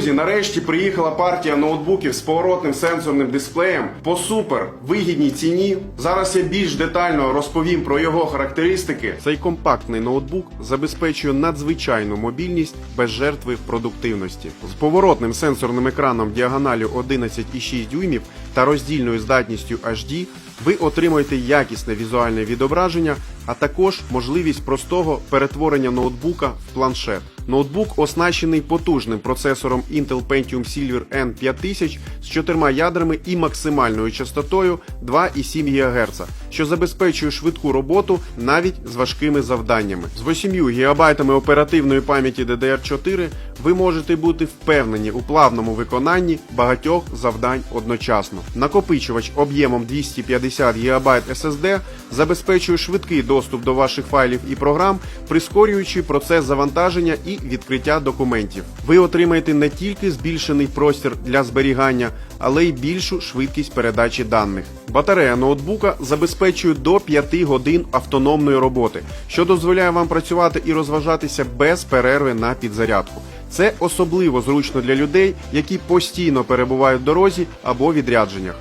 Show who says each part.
Speaker 1: Друзі, нарешті приїхала партія ноутбуків з поворотним сенсорним дисплеєм по супер вигідній ціні. Зараз я більш детально розповім про його характеристики. Цей компактний ноутбук забезпечує надзвичайну мобільність без жертви продуктивності. З поворотним сенсорним екраном діагоналю 11,6 дюймів та роздільною здатністю HD ви отримуєте якісне візуальне відображення, а також можливість простого перетворення ноутбука в планшет. Ноутбук оснащений потужним процесором Intel Pentium Silver N5000 з чотирма ядрами і максимальною частотою 2,7 ГГц, що забезпечує швидку роботу навіть з важкими завданнями. З 8 ГБ оперативної пам'яті DDR4 ви можете бути впевнені у плавному виконанні багатьох завдань одночасно. Накопичувач об'ємом 250 ГБ SSD забезпечує швидкий доступ до ваших файлів і програм, прискорюючи процес завантаження і відкриття документів. Ви отримаєте не тільки збільшений простір для зберігання, але й більшу швидкість передачі даних. Батарея ноутбука забезпечує до 5 годин автономної роботи, що дозволяє вам працювати і розважатися без перерви на підзарядку. Це особливо зручно для людей, які постійно перебувають в дорозі або відрядженнях.